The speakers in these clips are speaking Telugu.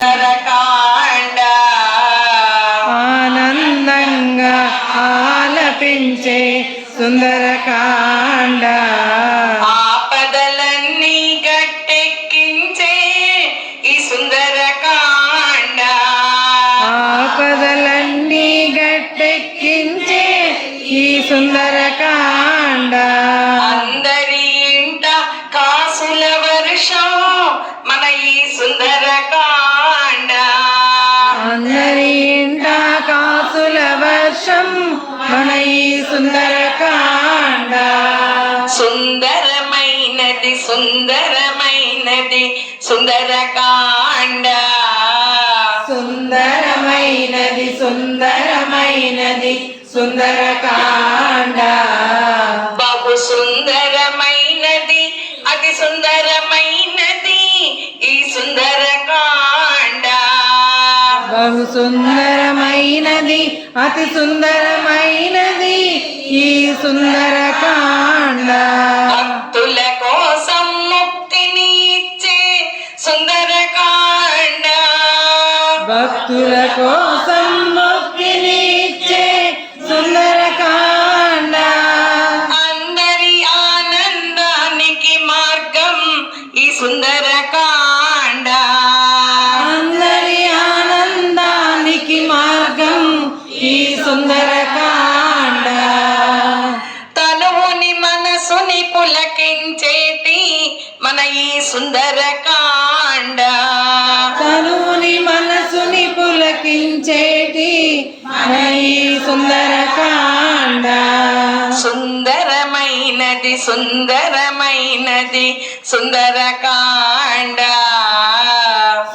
సుందరకాండ ఆనందంగా ఆలపించే సుందరకాండ. ఆపదలన్నీ గట్టెక్కించే ఈ సుందరకాండ. ఆపదలన్నీ గట్టెక్కించే ఈ సుందరకాండ. సుందరమైనది సుందరమైనది సుందరకాండ. సుందరమైనది సుందరమైనది సుందరకాండ. బహు సుందరమైనది అతి సుందరమైనది బహు సుందరమైనది అతి సుందరమైనది ఈ సుందరకాండ. భక్తుల కోసం ముక్తిని ఇచ్చే సుందరకాండ. భక్తుల కోసం మనసుని పులకించేటి మన ఈ సుందరకాండ తనుని మనసుని పులకించేటి మన ఈ సుందరకాండ సుందరమైనది సుందరమైనది సుందరకాండ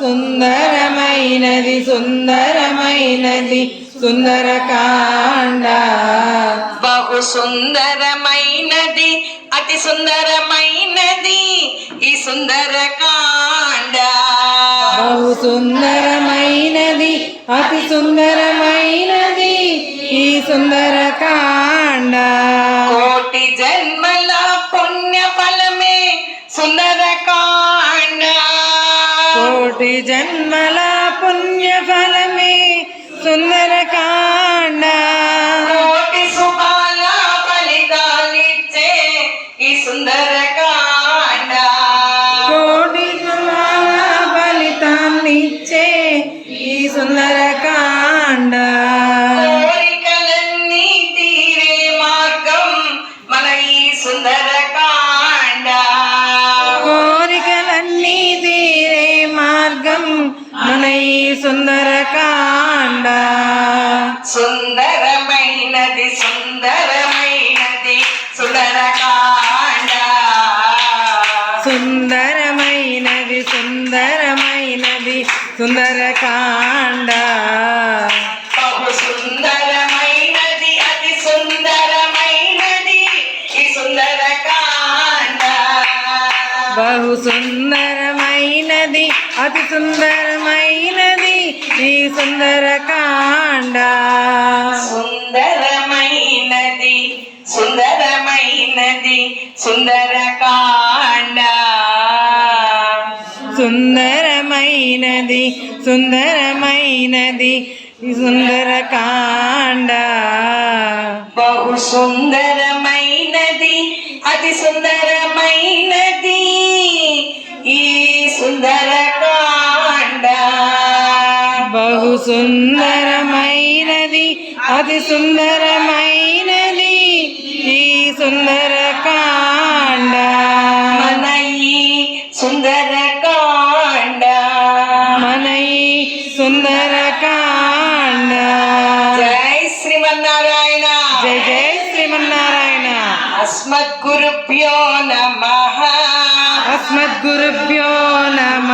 సుందరమైనది సుందరమైనది సుందరకాండ సుందరమైనది అతి సుందరమైనది ఈ సుందరకాండ. బహు సుందరమైనది అతి సుందరమైనది ఈ సుందరకాండ. కోటి జన్మల పుణ్య ఫలమే సుందరకాండ. కోటి జన్మల పుణ్య ఫలమే సుందరకాండ. ఈ సుందరకాండ కోటి జన్మల ఫలితాన్నిచ్చే ఈ సుందరకాండ కోరికలన్నీ తీరే మార్గం మన ఈ సుందరకాండ కోరికలన్నీ తీరే మార్గం మన ఈ సుందరకాండ సుందరమైనది సుందరమైనది సుందరకాండ సుందరమైనది సుందరమైనది సుందరకాండ. బహు సుందరమైనది అతి సుందరమైనది ఈ సుందరకాండ. బహు సుందరమైనది అతి సుందరమైనది ఈ సుందరకాండ. సుందరమైనది సుందరమైనది సుందరకాండ. సుందరమైనది సుందరమైనది సుందరకాండ బహు సుందరమైనది అతి సుందరమైనది ఈ సుందరకాండ బహు సుందరమైనది అతి సుందరమైనది అస్మద్గురుభ్యో నమ అస్మద్గురుభ్యో నమ